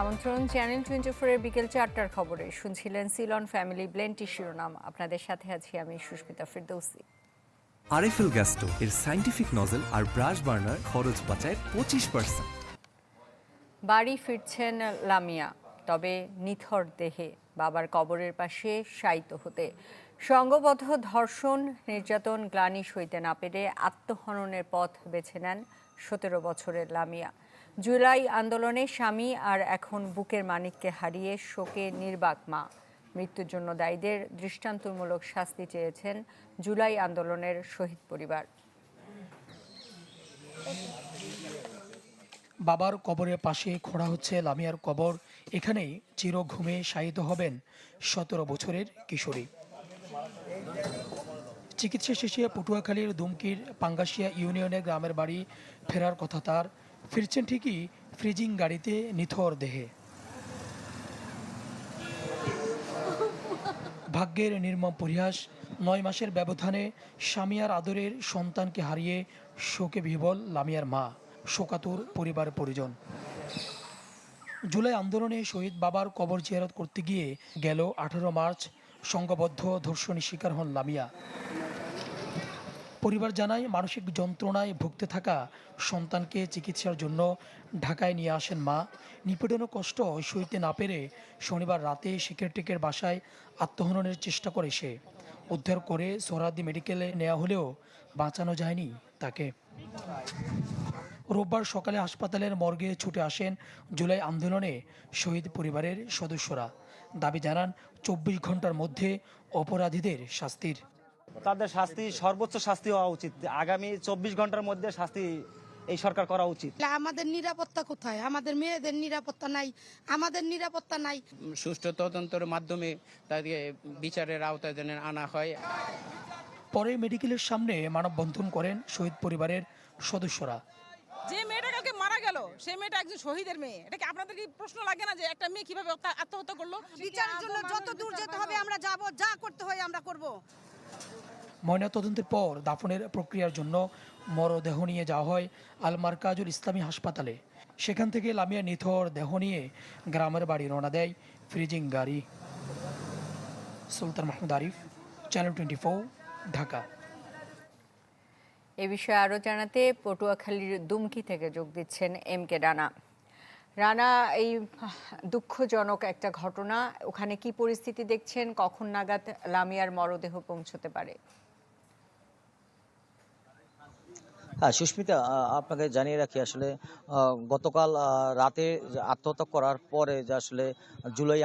আমন্ত্রণ channel twenty ফোরের বিকেল চারটার খবরে। শুনছিলেন সিলন ফ্যামিলি ব্লেন্টি শিরোনাম। আপনাদের সাথে আছি আমি সুস্মিতা ফিরদৌসি। আরএফএল গ্যাস্টো এর সাইন্টিফিক নজল আর ব্রাশ বার্নার খরচ বাঁচায় পঁচিশ পার্সেন্ট বাড়ি ফিরছেন লামিয়া তবে নিথর দেহে বাবার কবরের পাশে শায়িত হতে। সঙ্গবদ্ধ ধর্ষণ নির্যাতন গ্লানি সইতে না পেরে আত্মহননের পথ বেছে নেন সতেরো বছরের লামিয়া। জুলাই আন্দোলনে স্বামী আর এখন বুকের মানিককে হারিয়ে শোকে নির্বাক মা। মৃত্যুর জন্য দায়ীদের দৃষ্টান্তমূলক শাস্তি চেয়েছেন জুলাই আন্দোলনের শহীদ পরিবার। বাবার কবরের পাশে খোঁড়া হচ্ছে লামিয়ার কবর। এখানেই চির ঘুমে শায়িত হবেন সতেরো বছরের কিশোরী। চিকিৎসা শেষে পটুয়াখালীর দুমকির পাঙ্গাসিয়া ইউনিয়নের গ্রামের বাড়ি ফেরার কথা তার। ফিরছেন ঠিকই ফ্রিজিং গাড়িতে নিথর দেহে। ভাগ্যের নির্মম পরিহাস, নয় মাসের ব্যবধানে স্বামীয়ার আদরের সন্তানকে হারিয়ে শোকে বিহবল লামিয়ার মা, শোকাতুর পরিবার পরিজন। জুলাই আন্দোলনে শহীদ বাবার কবর জিয়ারত করতে গিয়ে গেল আঠারো মার্চ সংঘবদ্ধ ধর্ষণের শিকার হন লামিয়া। পরিবার জানায়, মানসিক যন্ত্রণায় ভুগতে থাকা সন্তানকে চিকিৎসার জন্য ঢাকায় নিয়ে আসেন মা। নিপীড়ন কষ্ট সইতে না পেরে শনিবার রাতে শিকেরটেকের বাসায় আত্মহননের চেষ্টা করে সে। উদ্ধার করে সোহরাদি মেডিকেলে নেওয়া হলেও বাঁচানো যায়নি তাকে। রোববার সকালে হাসপাতালের মর্গে ছুটে আসেন জুলাই আন্দোলনে শহীদ পরিবারের সদস্যরা। দাবি জানান, চব্বিশ ঘণ্টার মধ্যে অপরাধীদের শাস্তির তাদের শাস্তি সর্বোচ্চ শাস্তি হওয়া উচিত। আগামী চব্বিশ ঘণ্টার মধ্যে শাস্তি এই সরকার করা উচিত। আমাদের নিরাপত্তা কোথায়? আমাদের মেয়েদের নিরাপত্তা নাই আমাদের নিরাপত্তা নাই। সুষ্ঠু তদন্তের মাধ্যমে তাদেরকে বিচারের আওতায় যেন আনা হয়। পরে মেডিকেলের সামনে মানববন্ধন করেন শহীদ পরিবারের সদস্যরা। যে মেয়েটা কালকে মারা গেল সেই মেয়েটা একজন শহীদের মেয়ে। এটা কি আপনাদের কি প্রশ্ন লাগে না যে একটা মেয়ে কীভাবে আত্মহত্যা করল? বিচারের জন্য যত দূর যেতে হবে আমরা যাব যা করতে হয় আমরা করব। ময়নাতদন্তের পর দাফনের প্রক্রিয়ার জন্য মরদেহ নিয়ে যাওয়া হয় আল মার্কাজুল ইসলামী হাসপাতালে। সেখান থেকে লামিয়া নিথর দেহ নিয়ে গ্রামের বাড়ি রওনা দেয় ফ্রিজিং গাড়ি। Sultan Mahmud Arif channel twenty Dhaka. এ বিষয়ে আরও জানাতে পটুয়াখালীর দুমকি থেকে যোগ দিচ্ছেন এম কে রানা। রানা এই দুঃখজনক একটা ঘটনা ওখানে কি পরিস্থিতি দেখছেন? কখন নাগাদ লামিয়ার মরদেহ পৌঁছতে পারে? হ্যাঁ সুস্মিতা আপনাকে জানিয়ে রাখি আসলে গতকাল রাতে আত্মহত্যা করার পরে যে আসলে জুলাই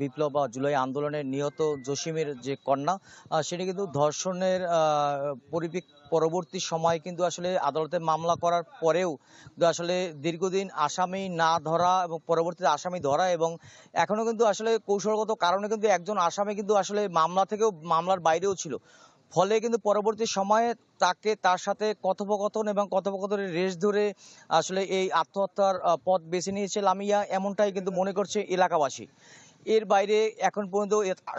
বিপ্লব বা জুলাই আন্দোলনে নিহত জসিমের যে কন্যা সেটি কিন্তু ধর্ষণের আহ, পরিপ্রেক্ষি পরবর্তী সময় কিন্তু আসলে আদালতে মামলা করার পরেও আসলে দীর্ঘদিন আসামি না ধরা এবং পরবর্তীতে আসামি ধরা এবং এখনও কিন্তু আসলে কৌশলগত কারণে কিন্তু একজন আসামি কিন্তু আসলে মামলা থেকেও মামলার বাইরেও ছিল। ফলে কিন্তু পরবর্তী সময়ে তাকে তার সাথে কথোপকথন এবং কথোপকথনের রেশ ধরে আসলে এই আত্মহত্যার পথ বেছে নিয়েছে লামিয়া, এমনটাই কিন্তু মনে করছে এলাকাবাসী। এর বাইরে এখন পর্যন্ত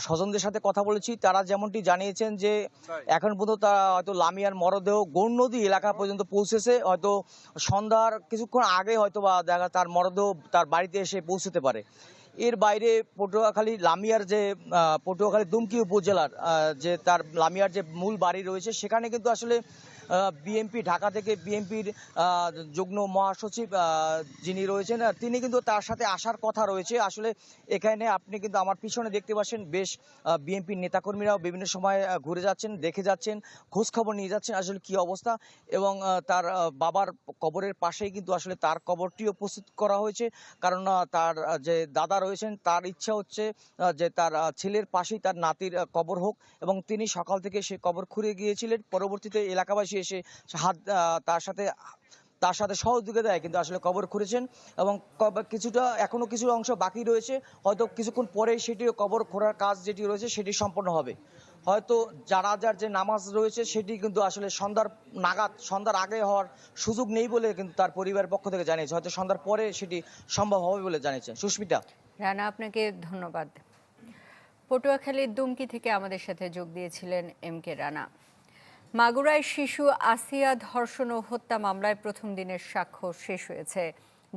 স্বজনদের সাথে কথা বলেছি তারা যেমনটি জানিয়েছেন যে এখন পর্যন্ত তারা হয়তো লামিয়ার মরদেহ গৌরনদী এলাকা পর্যন্ত পৌঁছেছে হয়তো সন্ধ্যার কিছুক্ষণ আগে হয়তো বা দেখা তার মরদেহ তার বাড়িতে এসে পৌঁছতে পারে। এর বাইরে পটুয়াখালী লামিয়ার যে পটুয়াখালী দুমকি উপজেলার যে তার লামিয়ার যে মূল বাড়ি রয়েছে সেখানে কিন্তু আসলে বিএমপি ঢাকা থেকে বিএনপির যুগ্ম মহাসচিব যিনি রয়েছেন তিনি কিন্তু তার সাথে আসার কথা রয়েছে। আসলে এখানে আপনি কিন্তু আমার পিছনে দেখতে পাচ্ছেন, বেশ বিএনপির নেতাকর্মীরাও বিভিন্ন সময় ঘুরে যাচ্ছেন, দেখে যাচ্ছেন খোঁজ খবর নিয়ে যাচ্ছেন আসলে কি অবস্থা এবং তার বাবার কবরের পাশেই কিন্তু আসলে তার কবরটিও প্রস্তুত করা হয়েছে। কারণ তার যে দাদা রয়েছেন, তার ইচ্ছা হচ্ছে যে তার ছেলের পাশেই তার নাতির কবর হোক এবং তিনি সকাল থেকে সে কবর খুঁড়ে গিয়েছিলেন। পরবর্তীতে এলাকাবাসী এসে হাত তার সাথে তার সাথে সহযোগিতায় কিন্তু আসলে কবর খুঁড়েছেন এবং কিছুটা, এখনও কিছু অংশ বাকি রয়েছে। হয়তো কিছুক্ষণ পরে সেটি কবর খোঁড়ার কাজ যেটি রয়েছে সেটি সম্পন্ন হবে। হয়তো যার যে নামাজ রয়েছে সেটি কিন্তু আসলে সন্ধ্যার নাগাদ, সন্ধ্যার আগে হওয়ার সুযোগ নেই বলে কিন্তু তার পরিবারের পক্ষ থেকে জানিয়েছে। হয়তো সন্ধ্যার পরে সেটি সম্ভব হবে বলে জানিয়েছে। সুস্মিতা। রানা, আপনাকে ধন্যবাদ। পটুয়াখালীর দুমকি থেকে আমাদের সাথে যোগ দিয়েছিলেন এম কে রানা। মাগুরায় শিশু আসিয়া ধর্ষণ ও হত্যা মামলায় প্রথম দিনের সাক্ষ্য শেষ হয়েছে।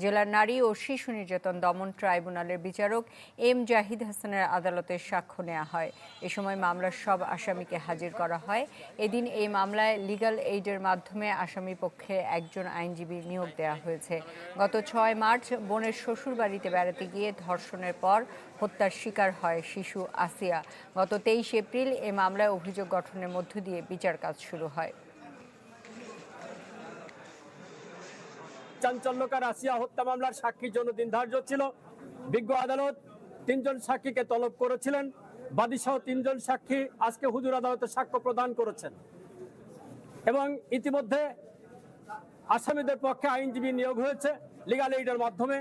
জেলার নারী ও শিশু নির্যাতন দমন ট্রাইব্যুনালের বিচারক এম জাহিদ হাসানের আদালতে সাক্ষ্য নেওয়া হয়। এ সময় মামলার সব আসামিকে হাজির করা হয়। এদিন এই মামলায় লিগ্যাল এইডের মাধ্যমে আসামি পক্ষে একজন আইনজীবী নিয়োগ দেওয়া হয়েছে। গত ছয় মার্চ বোনের শ্বশুর বাড়িতে বেড়াতে গিয়ে ধর্ষণের পর হত্যার শিকার হয় শিশু আসিয়া। গত তেইশ এপ্রিল এ মামলায় অভিযোগ গঠনের মধ্য দিয়ে বিচার কাজ শুরু হয়। চাঞ্চল্যকার আসিয়া হত্যা মামলার সাক্ষীর জন্য দিন ধার্য ছিল। বিজ্ঞ আদালত তিনজন সাক্ষীকে তলব করেছিলেন। বাদীসহ তিনজন সাক্ষী আজকে হুজুর আদালতে সাক্ষ্য প্রদান করেছেন। এবং ইতিমধ্যে আসামিদের পক্ষে আইনজীবী নিয়োগ হয়েছে লিগাল এইডের মাধ্যমে।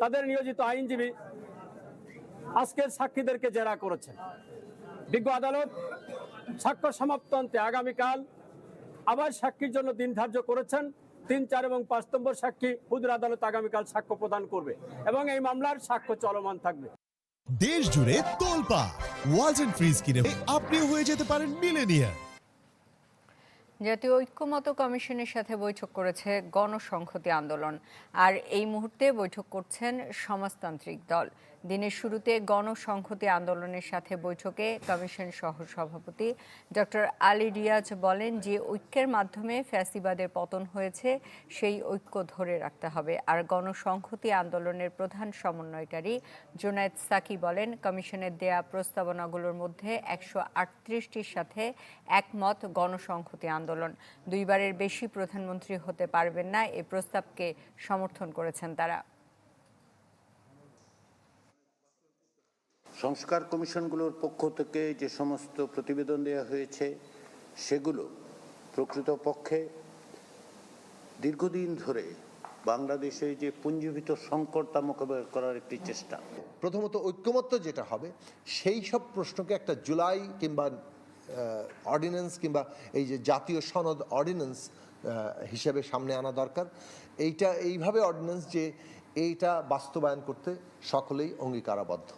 তাদের নিয়োজিত আইনজীবী আজকের সাক্ষীদেরকে জেরা করেছেন বিজ্ঞ আদালত সাক্ষ্য সমাপ্তান্তে আগামীকাল আবার সাক্ষীর জন্য দিন ধার্য করেছেন। তিন চার এবং পাঁচ নম্বর সাক্ষী হুজুর আদালত আগামীকাল সাক্ষ্য প্রদান করবে এবং এই মামলার সাক্ষ্য চলমান থাকবে। দেশ জুড়ে তোলপা ওয়ালটন ফ্রিজ কিনে আপনিও হয়ে যেতে পারেন মিলেনিয়ার জাতীয় ঐক্যমত কমিশনের সাথে বৈঠক করেছে গণসংহতি আন্দোলন। আর এই মুহূর্তে বৈঠক করছেন সমাজতান্ত্রিক দল। দিনের শুরুতে গণসংহতি আন্দোলনের সাথে বৈঠকে কমিশন সহ সভাপতি ডক্টর আলী রিয়াজ বলেন যে ঐক্যের মাধ্যমে ফ্যাসিবাদের পতন হয়েছে, সেই ঐক্য ধরে রাখতে হবে। আর গণসংহতি আন্দোলনের প্রধান সমন্বয়কারী জোনায়েদ সাকি বলেন, কমিশনের দেয়া প্রস্তাবনাগুলোর মধ্যে একশো আটত্রিশটির সাথে একমত গণসংহতি আন্দোলন। দুইবারের বেশি প্রধানমন্ত্রী হতে পারবেন না, এ প্রস্তাবকে সমর্থন করেছেন তারা। সংস্কার কমিশনগুলোর পক্ষ থেকে যে সমস্ত প্রতিবেদন দেওয়া হয়েছে, সেগুলো প্রকৃতপক্ষে দীর্ঘদিন ধরে বাংলাদেশে যে পুঞ্জীভূত সংকট তা মোকাবেলা করার একটি চেষ্টা। প্রথমত ঐক্যমত্য যেটা হবে, সেই সব প্রশ্নকে একটা জুলাই কিংবা অর্ডিন্যান্স কিংবা এই যে জাতীয় সনদ অর্ডিন্যান্স হিসেবে সামনে আনা দরকার। এইটা, এইভাবে অর্ডিন্যান্স যে এইটা বাস্তবায়ন করতে সকলেই অঙ্গীকারাবদ্ধ।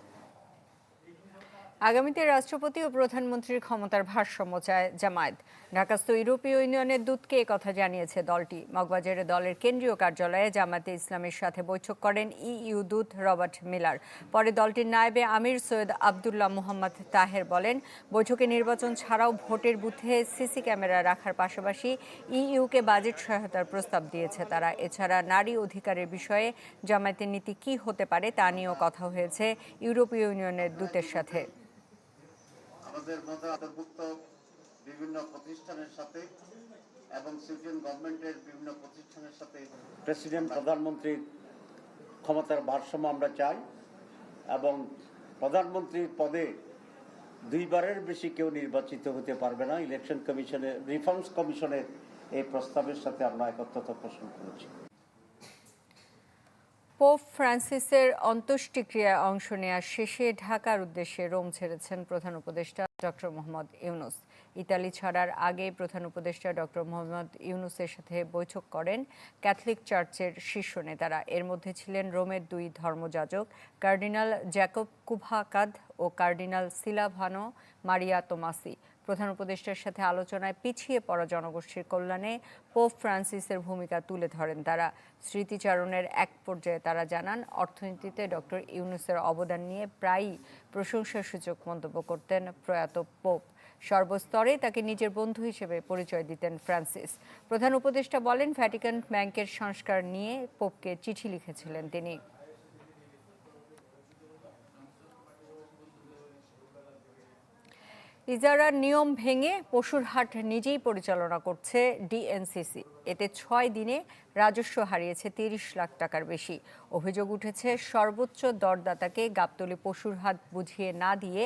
আগামীতে রাষ্ট্রপতি ও প্রধানমন্ত্রীর ক্ষমতার ভারসাম্য চায় জামায়াত। ঢাকাস্থ ইউরোপীয় ইউনিয়নের দূতকে কথা জানিয়েছে দলটি। মগবাজারে দলের কেন্দ্রীয় কার্যালয়ে জামায়াতে ইসলামের সাথে বৈঠক করেন ইইউ দূত রবার্ট মিলার। পরে দলটির নায়েবে আমির সৈয়দ আবদুল্লাহ মোহাম্মদ তাহের বলেন, বৈঠকে নির্বাচন ছাড়াও ভোটের বুথে সিসি ক্যামেরা রাখার পাশাপাশি ইইউকে বাজেট সহায়তার প্রস্তাব দিয়েছে তারা। এছাড়া নারী অধিকারের বিষয়ে জামায়াতের নীতি কী হতে পারে তা নিয়েও কথা হয়েছে ইউরোপীয় ইউনিয়নের দূতের সাথে। আমাদের মধ্যে অন্তর্ভুক্ত বিভিন্ন প্রতিষ্ঠানের সাথে এবং সিটিজেন গভর্নমেন্টের বিভিন্ন প্রতিষ্ঠানের সাথে প্রেসিডেন্ট প্রধানমন্ত্রীর ক্ষমতার ভারসাম্য আমরা চাই এবং প্রধানমন্ত্রীর পদে দুইবারের বেশি কেউ নির্বাচিত হতে পারবে না। ইলেকশন কমিশনের, রিফর্মস কমিশনের এই প্রস্তাবের সাথে আমরা একত্রতা পোষণ করেছি। পোপ ফ্রান্সিসের অন্ত্যেষ্টিক্রিয়ায় অংশ নেওয়ার শেষে ঢাকার উদ্দেশ্যে রোম ছেড়েছেন প্রধান উপদেষ্টা ডক্টর মোহাম্মদ ইউনুস। ইতালি ছাড়ার আগে প্রধান উপদেষ্টা ডক্টর মোহাম্মদ ইউনুসের সাথে বৈঠক করেন ক্যাথলিক চার্চের শীর্ষ নেতারা। এর মধ্যে ছিলেন রোমের দুই ধর্মযাজক কার্ডিনাল জ্যাকব কুভাকাদ ও কার্ডিনাল সিলাভানো মারিয়া তোমাসি। প্রধান উপদেষ্টার সাথে আলোচনায় পিছিয়ে পড়া জনগোষ্ঠীর কল্যাণে পোপ ফ্রান্সিসের ভূমিকা তুলে ধরেন তারা। স্মৃতিচারণের এক পর্যায়ে তারা জানান, অর্থনীতিতে ডক্টর ইউনুসের অবদান নিয়ে প্রায়ই প্রশংসাসূচক মন্তব্য করতেন প্রয়াত পোপ। সর্বস্তরে তাকে নিজের বন্ধু হিসেবে পরিচয় দিতেন ফ্রান্সিস। প্রধান উপদেষ্টা বলেন, ভ্যাটিকান ব্যাংকের সংস্কার নিয়ে পোপকে চিঠি লিখেছিলেন তিনি। ইজারার নিয়ম ভেঙে পশুর হাট নিজেই পরিচালনা করছে ডিএনসিসি। এতে ছয় দিনে রাজস্ব হারিয়েছে তিরিশ লাখ টাকার বেশি। অভিযোগ উঠেছে, সর্বোচ্চ দরদাতাকে গাবতলি পশুর হাট বুঝিয়ে না দিয়ে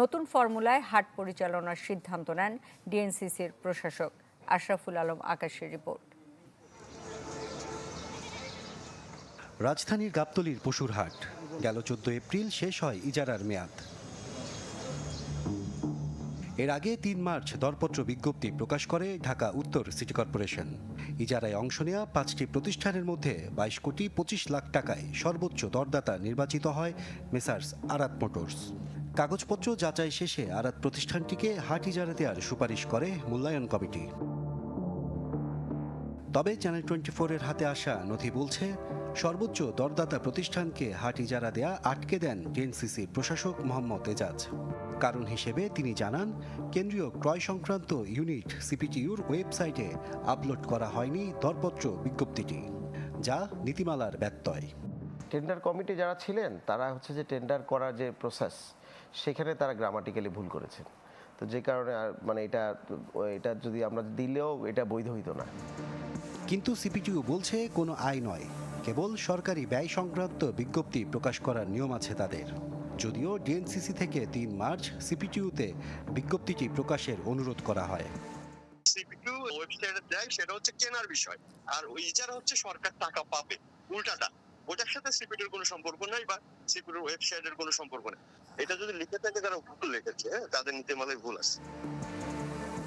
নতুন ফর্মুলায় হাট পরিচালনার সিদ্ধান্ত নেন ডিএনসিসির প্রশাসক। আশরাফুল আলম, আকাশের রিপোর্ট। রাজধানীর গাবতলির পশুর হাট। গেল চোদ্দ এপ্রিল শেষ হয় ইজারার মেয়াদ। এর আগে তিন মার্চ দরপত্র বিজ্ঞপ্তি প্রকাশ করে ঢাকা উত্তর সিটি কর্পোরেশন। ইজারায় অংশ নেওয়া পাঁচটি প্রতিষ্ঠানের মধ্যে বাইশ কোটি পঁচিশ লাখ টাকায় সর্বোচ্চ দরদাতা নির্বাচিত হয় মেসার্স আরাত মোটরস। কাগজপত্র যাচাই শেষে আরাত প্রতিষ্ঠানটিকে হাট ইজারা দেওয়ার সুপারিশ করে মূল্যায়ন কমিটি। তবে চ্যানেল টোয়েন্টি ফোরের হাতে আসা নথি বলছে, সর্বোচ্চ দরদাতা প্রতিষ্ঠানকে হাট ইজারা দেয়া আটকে দেন জেএনসিসির প্রশাসক মোহাম্মদ এজাজ। কারণ হিসেবে তিনি জানান কেন্দ্রীয় ক্রয় সংক্রান্ত ইউনিট সিপিটিউর ওয়েবসাইটে আপলোড করা হয়নি দরপত্র বিজ্ঞপ্তিটি যা নীতিমালার ব্যত্যয়। টেন্ডার কমিটি যারা ছিলেন তারা হচ্ছে যে টেন্ডার করার যে প্রসেস সেখানে তারা গ্রামাটিক্যালি ভুল করেছেন। তো যে কারণে আর মানে এটা এটা যদি আমরা দিলেও এটা বৈধ হইতো না। কিন্তু সিপিটিউ বলছে কোনো আয় নয় কেবল সরকারি ব্যয় সংক্রান্ত বিজ্ঞপ্তি প্রকাশ করার নিয়ম আছে তাদের। যদিও ডিএনসিসি থেকে তিন মার্চ সিপিটিউতে বিজ্ঞপ্তিটি প্রকাশের অনুরোধ করা হয়। সিপিকিউ ওয়েবসাইটে দেয় সেটা হচ্ছে কেনার বিষয়। আর ওই ইজারা হচ্ছে সরকার টাকা পাবে উল্টাটা। ওটার সাথে সিপিটির কোনো সম্পর্ক নাই বা সিপিটির ওয়েবসাইটের কোনো সম্পর্ক নেই। এটা যদি লিখে থাকে তারা ভুল লিখেছে হ্যাঁ? তাদের নীতিমালায় ভুল আছে।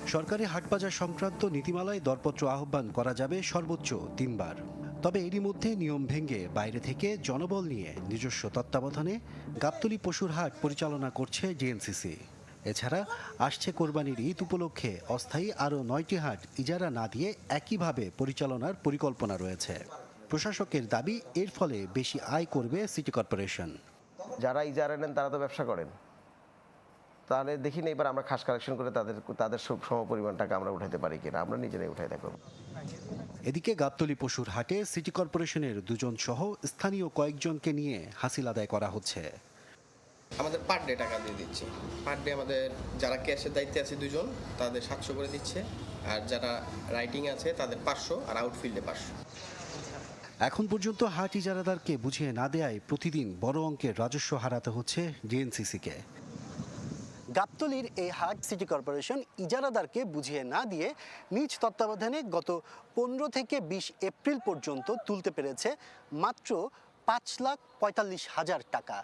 সরকারি হাটবাজার সংক্রান্ত নীতিমালায় দরপত্র আহ্বান করা যাবে সর্বোচ্চ তিনবার। তবে এরই মধ্যে নিয়ম ভেঙে বাইরে থেকে জনবল নিয়ে নিজস্ব তত্ত্বাবধানে গাবতলী পশুর হাট পরিচালনা করছে ডিএনসিসি এছাড়া আসছে কোরবানির ঈদ উপলক্ষে অস্থায়ী আরও নয়টি হাট ইজারা না দিয়ে একইভাবে পরিচালনার পরিকল্পনা রয়েছে। প্রশাসকের দাবি, এর ফলে বেশি আয় করবে সিটি কর্পোরেশন। যারা ইজারা নেন, তারা তো ব্যবসা করেন। তাহলে দেখি না, এবার আমরা খাস কালেকশন করে তাদের তাদের সম পরিমাণ টাকা আমরা উঠাতে পারি কিনা। আমরা নিজেরাই উঠাই দেখো এদিকে গাবতলী পশুর হাটে সিটি কর্পোরেশনের দুজন সহ স্থানীয় কয়েকজনকে নিয়ে হাসিল আদায় করা হচ্ছে। আমাদের পার ডে টাকা দিয়ে দিচ্ছি। পার ডে আমাদের যারা ক্যাশের দায়িত্বে আছে দুজন তাদের সাতশো করে দিচ্ছে। আর যারা রাইটিং আছে তাদের পাঁচশো আর আউটফিল্ডে পাঁচশো। এখন পর্যন্ত হাট ইজারাদারকে বুঝিয়ে না দেয়ায় প্রতিদিন বড় অঙ্কের রাজস্ব হারাতে হচ্ছে ডিএনসিসিকে। গাবতলির এই হাট সিটি কর্পোরেশন ইজারাদারকে বুঝিয়ে না দিয়ে নিজ তত্ত্বাবধানে গত পনেরো থেকে বিশ এপ্রিল পর্যন্ত তুলতে পেরেছে মাত্র পাঁচ লাখ পঁয়তাল্লিশ হাজার টাকা।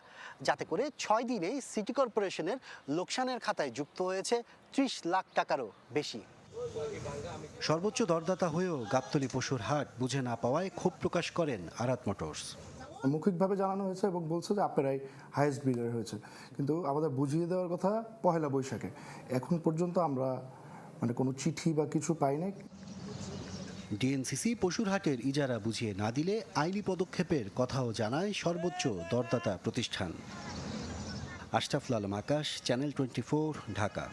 যাতে করে ছয় দিনেই সিটি কর্পোরেশনের লোকসানের খাতায় যুক্ত হয়েছে ত্রিশ লাখ টাকারও বেশি। সর্বোচ্চ দরদাতা হয়েও গাবতলি পশুর হাট বুঝে না পাওয়ায় ক্ষোভ প্রকাশ করেন আরাত মোটরস। মৌখিকভাবে জানানো হয়েছে এবং বলছে যে আপনারাই হায়েস্ট বিডার হয়েছে। কিন্তু আমাদের বুঝিয়ে দেওয়ার কথা পহেলা বৈশাখে। এখন পর্যন্ত আমরা মানে কোনো চিঠি বা কিছু পাই নাই। ডিএনসিসি পশুর হাটের ইজারা বুঝিয়ে না দিলে আইনি পদক্ষেপের কথাও জানায় সর্বোচ্চ দরদাতা প্রতিষ্ঠান। Ashraful Alam Akash channel twenty Dhaka.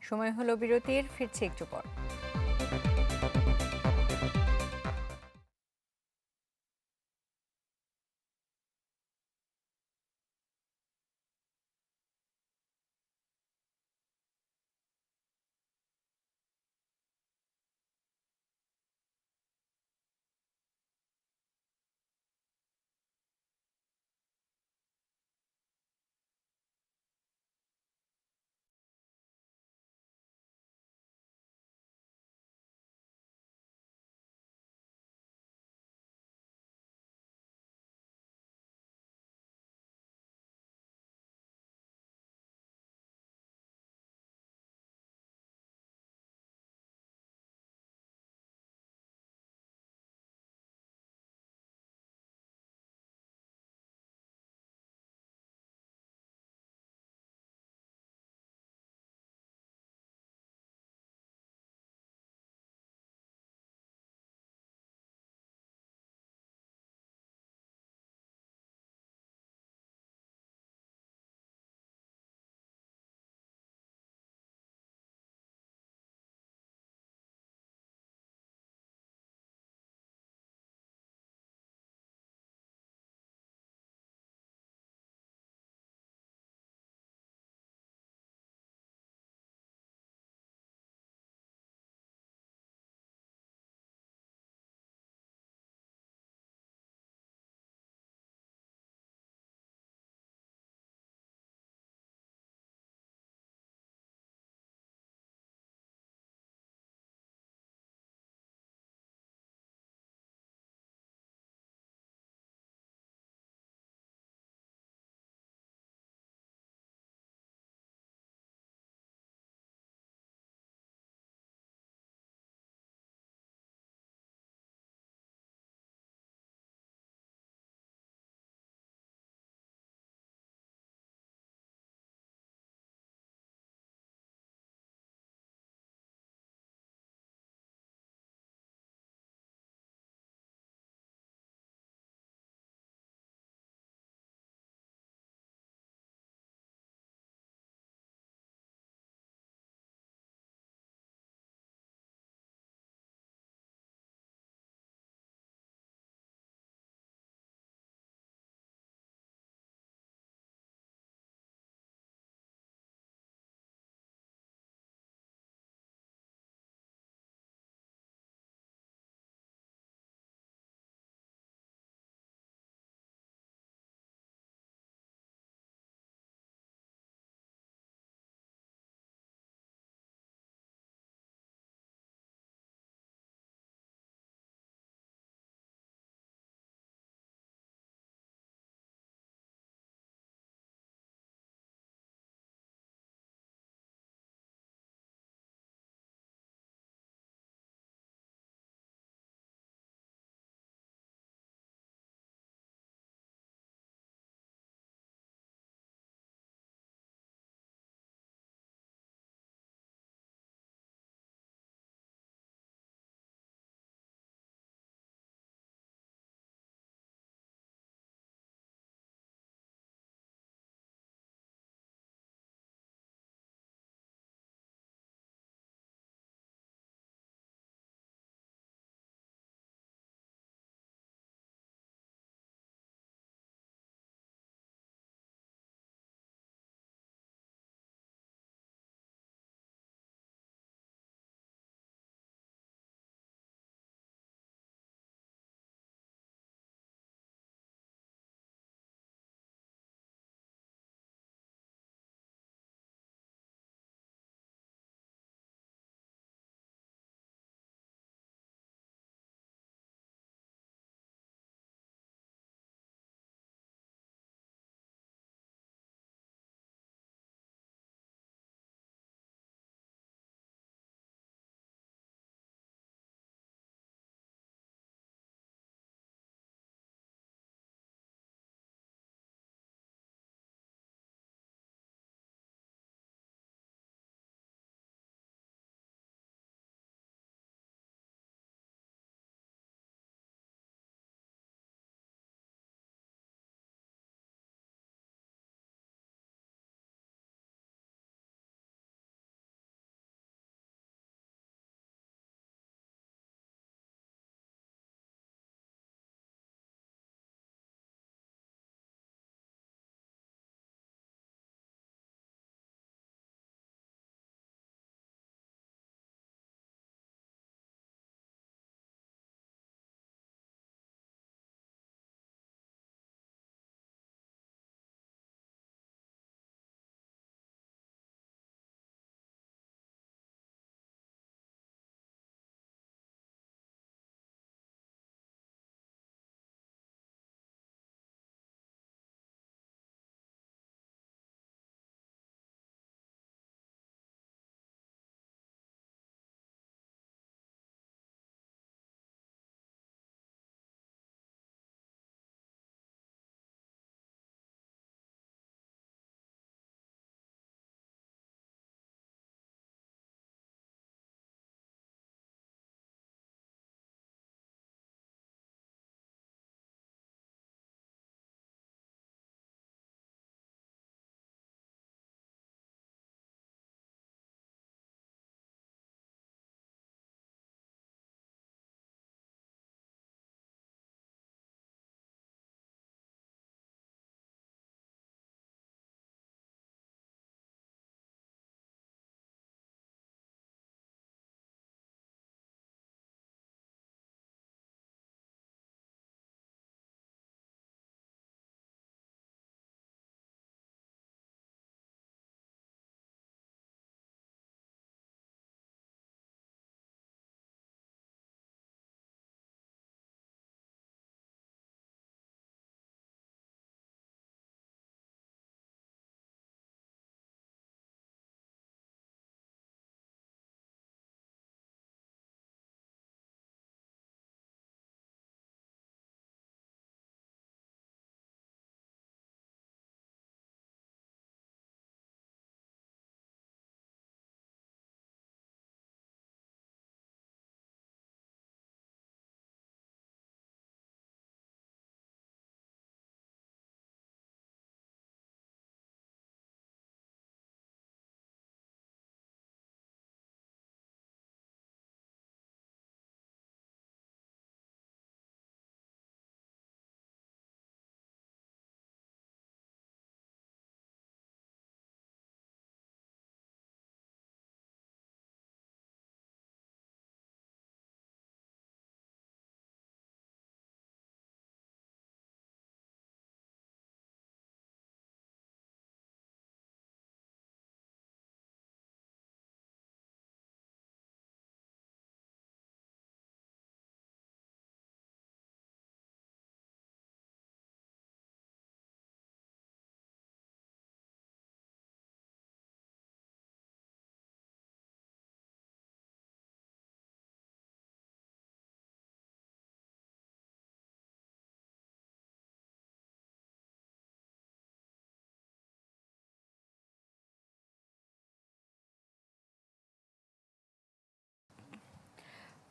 সময় হলো বিরতির ফিরছে একটু পর।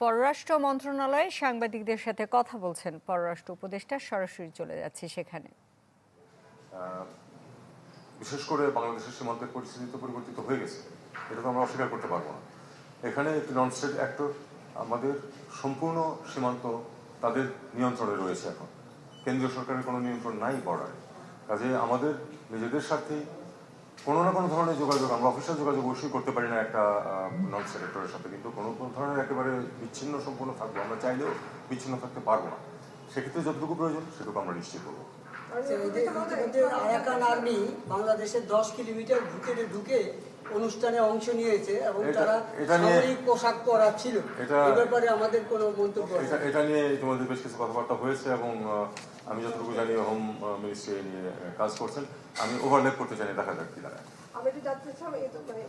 পররাষ্ট্র মন্ত্রণালয়ে সাংবাদিকদের সাথে কথা বলছেন পররাষ্ট্র উপদেষ্টা, সরাসরি চলে যাচ্ছে সেখানে। বিশেষ করে বাংলাদেশের সীমান্তের পরিস্থিতি তো পরিবর্তিত হয়ে গেছে। এটা তো আমরা অস্বীকার করতে পারব না। এখানে একটি নন স্টেট অ্যাক্টর আমাদের সম্পূর্ণ সীমান্ত তাদের নিয়ন্ত্রণে রয়েছে এখন। কেন্দ্রীয় সরকারের কোনো নিয়ন্ত্রণ নাই বর্ডারে। কাজে আমাদের নিজেদের স্বার্থেই কোনো না কোনো ধরনের যোগাযোগ আমরা অফিসিয়াল যোগাযোগ অবশ্যই করতে পারি না একটা নন অ্যাক্টরের সাথে। কিন্তু কোনো কোনো ধরনের একেবারে বিচ্ছিন্ন সম্পূর্ণ থাকব। আমরা চাইলেও বিচ্ছিন্ন থাকতে পারব না। সেক্ষেত্রে যতটুকু প্রয়োজন সেটুকু আমরা নিশ্চিত করব। আরাকান আর্মি বাংলাদেশের দশ কিলোমিটার ঢুকে ঢুকে অনুষ্ঠানে অংশ নিয়েছে এবং এটা- তারা সামরিক পোশাক পরা ছিল। এ ব্যাপারে আমাদের কোনো মন্তব্য এটা নিয়ে ইতিমধ্যে বেশ কিছু কথাবার্তা হয়েছে এবং আমি যতটুকু জানি হোম মিনিস্ট্রি নিয়ে কাজ করছেন। আমি ওভারল্যাপ করতে চাই দেখা যাক কি দাঁড়ায় আমি একটু জানতে চাই এই তো মানে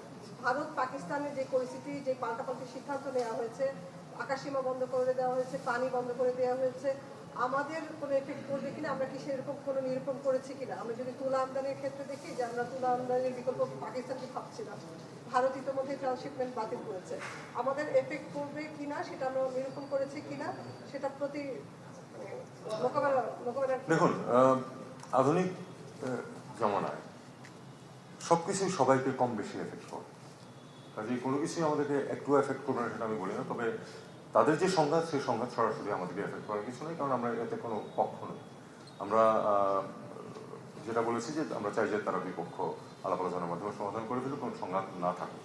ভারত পাকিস্তানের যে পরিস্থিতি যে পাল্টাপাল্টি সিদ্ধান্ত নেওয়া হয়েছে আকাশসীমা বন্ধ করে দেওয়া হয়েছে পানি বন্ধ করে দেওয়া হয়েছে আমাদের কোনো এফেক্ট করবে কিনা? আমরা কি সেরকম কোনো নিরূপণ করেছি কিনা? আমরা যদি তুলা আমদানির ক্ষেত্রে দেখি যে আমরা তুলা আমদানির বিকল্প পাকিস্তানকে ভাবছিলাম ভারত ইতিমধ্যে ট্রান্সশিপমেন্ট বাতিল করেছে। আমাদের এফেক্ট করবে কিনা সেটা আমরা নিরূপণ করেছি কিনা সেটা প্রতি মানে, মোকাবেলা দেখুন আধুনিক জমানায়। সব কিছুই সবাইকে কম বেশি এফেক্ট করে। কাজে কোনো কিছুই আমাদেরকে একটু এফেক্ট করবে না সেটা আমি বলি না, তবে তাদের যে সংঘাত, সেই সংঘাত সরাসরি আমাদেরকে এফেক্ট করার কিছু নেই, কারণ আমরা এতে কোনো পক্ষ নই। আমরা যেটা বলেছি যে আমরা চাই যে তারা বিপক্ষ আলাপ আলোচনার মাধ্যমে সমাধান করে দিলে কোনো সংঘাত না থাকুক।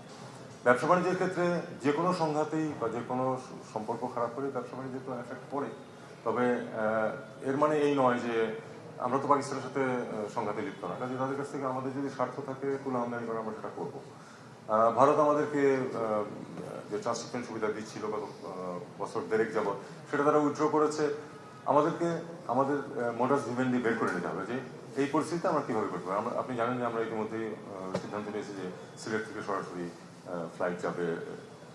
ব্যবসা বাণিজ্যের ক্ষেত্রে যে কোনো সংঘাতেই বা যে কোনো সম্পর্ক খারাপ করে ব্যবসা বাণিজ্যে তো এফেক্ট পড়ে। তবে এর মানে এই নয় যে আমরা তো পাকিস্তানের সাথে সংঘাতে লিপ্ত না। কাজে তাদের কাছ থেকে আমাদের যদি স্বার্থ থাকে তুলা আমদানি করে আমরা সেটা করব। ভারত আমাদেরকে যে ট্রান্সশিপমেন্ট সুবিধা দিচ্ছিল গত বছর দেড়েক যাবৎ, সেটা তারা উইথড্র করেছে। আমাদেরকে, আমাদের মোটাস ভিভেন্ডি বের করে নিতে হবে যে এই পরিস্থিতিতে আমরা কীভাবে করব। আমরা, আপনি জানেন যে আমরা ইতিমধ্যেই সিদ্ধান্ত নিয়েছি যে সিলেট থেকে সরাসরি ফ্লাইট যাবে।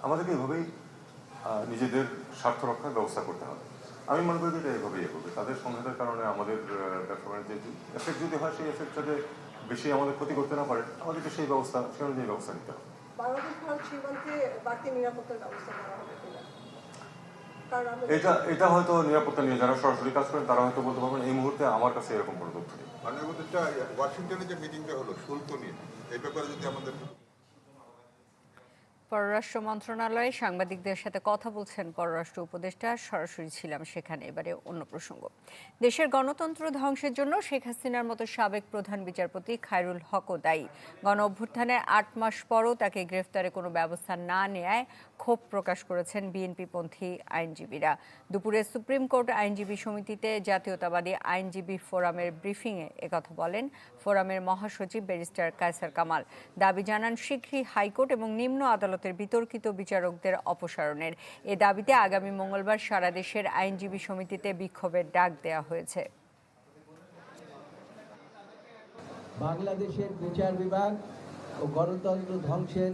আমাদেরকে এভাবেই নিজেদের স্বার্থ রক্ষার ব্যবস্থা করতে হবে। আমি মনে করি যে এটা এভাবেই এগোবে। তাদের সংঘাতের কারণে আমাদের ব্যবসা এফেক্ট যদি হয় সেই এফেক্ট যাতে বেশি আমাদের ক্ষতি করতে না পারে আমাদেরকে সেই ব্যবস্থা সে অনুযায়ী ব্যবস্থা নিতে হবে। এটা এটা হয়তো নিরাপত্তা নিয়ে যারা সরাসরি কাজ করেন তারা হয়তো বলতে পারবেন এই মুহূর্তে আমার কাছে এরকম কোনো তথ্য নেই। ওয়াশিংটনে যে মিটিংটা হলো শুল্ক নিয়ে এই ব্যাপারে যদি আমাদের পররাষ্ট্র মন্ত্রণালয়ে সাংবাদিকদের সাথে কথা বলছেন পররাষ্ট্র উপদেষ্টা, সরাসরি ছিলাম সেখানে। এবারে অন্য প্রসঙ্গ। দেশের গণতন্ত্র ধ্বংসের জন্য শেখ হাসিনার মতো সাবেক প্রধান বিচারপতি খায়রুল হকও দায়ী। গণ অভ্যুত্থানের আট মাস পরও তাকে গ্রেফতারে কোনো ব্যবস্থা না নেয় ক্ষোভ প্রকাশ করেছেন বিএনপিপন্থী আইনজীবীরা। দুপুরে সুপ্রিম কোর্ট আইনজীবী সমিতিতে জাতীয়তাবাদী আইনজীবী ফোরামের ব্রিফিংয়ে একথা বলেন ফোরামের মহাসচিব ব্যারিস্টার কায়সার কামাল। দাবি জানান শীঘ্রই হাইকোর্ট এবং নিম্ন আদালতের বিতর্কিত বিচারকদের অপসারণের। এ দাবিতে আগামী মঙ্গলবার সারা দেশের আইনজীবী সমিতিতে বিক্ষোভের ডাক দেওয়া হয়েছে। বাংলাদেশের বিচার বিভাগ ও গণতন্ত্র ধ্বংসের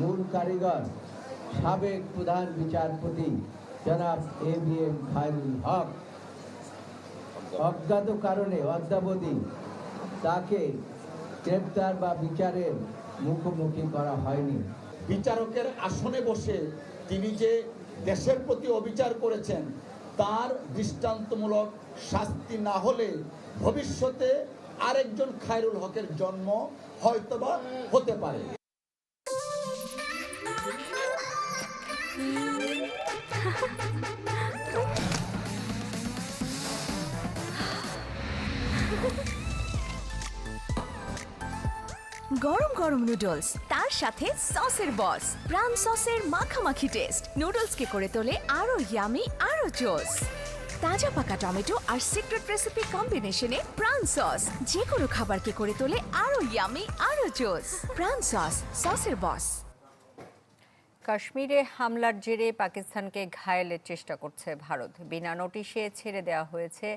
মূল কারিগর, সাবেক প্রধান বিচারপতি জনাব A B M Khairul Haque. অজ্ঞাত কারণে অদ্যাবধি তাকে গ্রেপ্তার বা বিচারের মুখোমুখি করা হয়নি। বিচারকের আসনে বসে তিনি যে দেশের প্রতি অবিচার করেছেন, তার দৃষ্টান্তমূলক শাস্তি না হলে ভবিষ্যতে আরেকজন খায়রুল হকের জন্ম হয়তোবা হতে পারে। গরম গরম নুডলস তার সাথে সসের বস প্রাণ সসের মাখামাখি টেস্ট নুডলসকে করে তোলে আরও ইয়ামি আরও জোস তাজা পাকা টমেটো আর সিক্রেট রেসিপি কম্বিনেশনে প্রাণ সস যে কোনো খাবারকে করে তোলে আরও ইয়ামি আরও জোস প্রাণ সস সসের বস কাশ্মীরে হামলার জেরে পাকিস্তানকে ঘায়েলের চেষ্টা করছে ভারত। বিনা নোটিশে ছেড়ে দেওয়া হয়েছে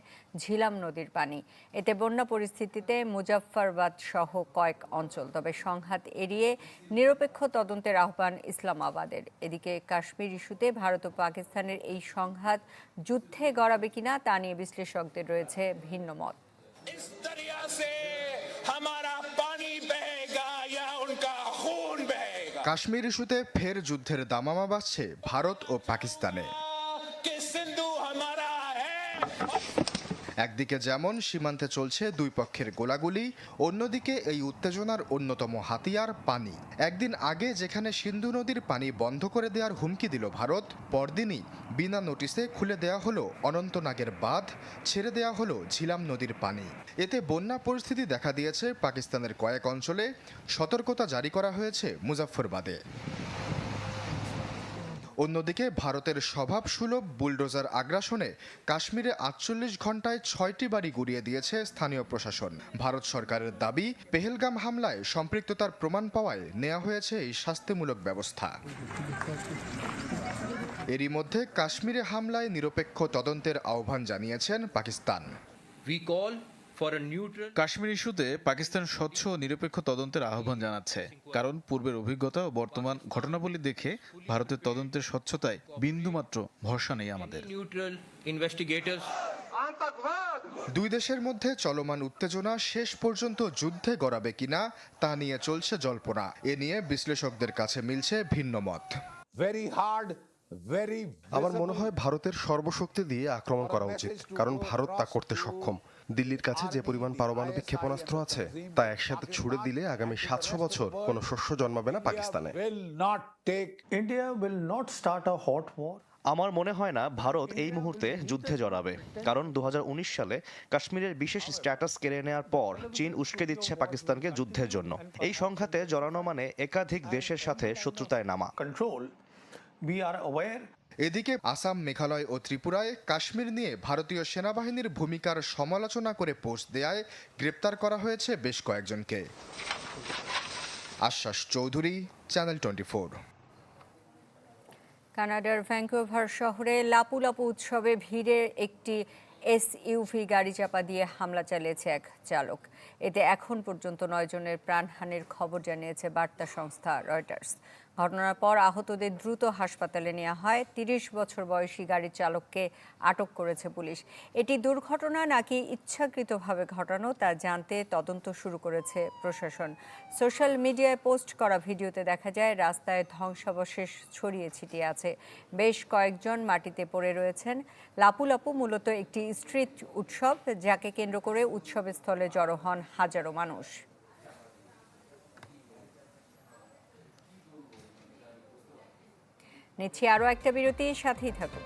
ঝিলাম নদীর পানি। এতে বন্যা পরিস্থিতিতে মুজাফফরবাদ সহ কয়েক অঞ্চল। তবে সংঘাত এড়িয়ে নিরপেক্ষ তদন্তের আহ্বান ইসলামাবাদের। এদিকে কাশ্মীর ইস্যুতে ভারত ও পাকিস্তানের এই সংঘাত যুদ্ধে গড়াবে কিনা তা নিয়ে বিশ্লেষকদের রয়েছে ভিন্ন মত। কাশ্মীর ইস্যুতে ফের যুদ্ধের দামামা বাজছে ভারত ও পাকিস্তানে। একদিকে যেমন সীমান্তে চলছে দুই পক্ষের গোলাগুলি, অন্যদিকে এই উত্তেজনার অন্যতম হাতিয়ার পানি। একদিন আগে যেখানে সিন্ধু নদীর পানি বন্ধ করে দেওয়ার হুমকি দিল ভারত, পরদিনই বিনা নোটিসে খুলে দেওয়া হলো অনন্তনাগের বাঁধ, ছেড়ে দেওয়া হলো ঝিলাম নদীর পানি। এতে বন্যা পরিস্থিতি দেখা দিয়েছে পাকিস্তানের কয়েক অঞ্চলে। সতর্কতা জারি করা হয়েছে মুজাফফরবাদে। অন্যদিকে ভারতের স্বভাবসুলভ বুলডোজার আগ্রাসনে কাশ্মীরে আটচল্লিশ ঘন্টায় ছয়টি বাড়ি গুড়িয়ে দিয়েছে স্থানীয় প্রশাসন। ভারত সরকারের দাবি, পেহেলগাম হামলায় সম্পৃক্ততার প্রমাণ পাওয়ায় নেওয়া হয়েছে এই শাস্তিমূলক ব্যবস্থা। এরই মধ্যে কাশ্মীরে হামলায় নিরপেক্ষ তদন্তের আহ্বান জানিয়েছেন পাকিস্তান। কাশ্মীর ইস্যুতে পাকিস্তান স্বচ্ছ ও নিরপেক্ষ তদন্তের আহ্বান জানাচ্ছে। কারণ পূর্বের অভিজ্ঞতা ও বর্তমান ঘটনাবলী দেখে ভারতের তদন্তের স্বচ্ছতায় বিন্দুমাত্র ভরসা নেই আমাদের। দুই দেশের মধ্যে চলমান উত্তেজনা শেষ পর্যন্ত যুদ্ধে গড়াবে কিনা তা নিয়ে চলছে জল্পনা। এ নিয়ে বিশ্লেষকদের কাছে মিলছে ভিন্ন মত। ভেরি হার্ড ভেরি আমার মনে হয় ভারতের সর্বশক্তি দিয়ে আক্রমণ করা উচিত কারণ ভারত তা করতে সক্ষম। দিল্লির কাছে যে পরিমাণ পারমাণবিক ক্ষেপণাস্ত্র আছে তা একসাথে ছুড়ে দিলে আগামী সাতশো বছর কোনো শস্য জন্মাবে না পাকিস্তানে। আমার মনে হয় না ভারত এই মুহূর্তে যুদ্ধে জড়াবে কারণ দু হাজার উনিশ সালে কাশ্মীরের বিশেষ স্ট্যাটাস কেড়ে নেওয়ার পর চীন উস্কে দিচ্ছে পাকিস্তানকে যুদ্ধের জন্য। এই সংঘাতে জড়ানো মানে একাধিক দেশের সাথে শত্রুতায় নামা। Control. We are aware এদিকে আসাম, মেঘালয় ও ত্রিপুরায় কাশ্মীর নিয়ে ভারতীয় সেনাবাহিনীর ভূমিকার সমালোচনা করে পোস্ট দেয়ায় গ্রেপ্তার করা হয়েছে বেশ কয়েকজনকে। আশ্বাস চৌধুরী, চ্যানেল টোয়েন্টি কানাডার ভ্যাঙ্কুভার শহরে লাপু লাপু উৎসবে ভিড়ের একটি এসইউভি গাড়ি চাপা দিয়ে হামলা চালিয়েছে এক চালক। এতে এখন পর্যন্ত নয় জনের প্রাণহানির খবর জানিয়েছে বার্তা সংস্থা রয়টার্স। ঘটনার পর আহতদের দ্রুত হাসপাতালে নেওয়া হয়। তিরিশ বছর বয়সী গাড়ির চালককে আটক করেছে পুলিশ। এটি দুর্ঘটনা নাকি ইচ্ছাকৃতভাবে ঘটানো তা জানতে তদন্ত শুরু করেছে প্রশাসন। সোশ্যাল মিডিয়ায় পোস্ট করা ভিডিওতে দেখা যায়, রাস্তায় ধ্বংসাবশেষ ছড়িয়ে ছিটিয়ে আছে। বেশ কয়েকজন মাটিতে পড়ে রয়েছেন। লাপু লাপু মূলত একটি স্ট্রিট উৎসব, যাকে কেন্দ্র করে উৎসবের স্থলে জড়ো হন হাজারো মানুষ। নিচ্ছি আরও একটা বিরতি সাথেই থাকুন।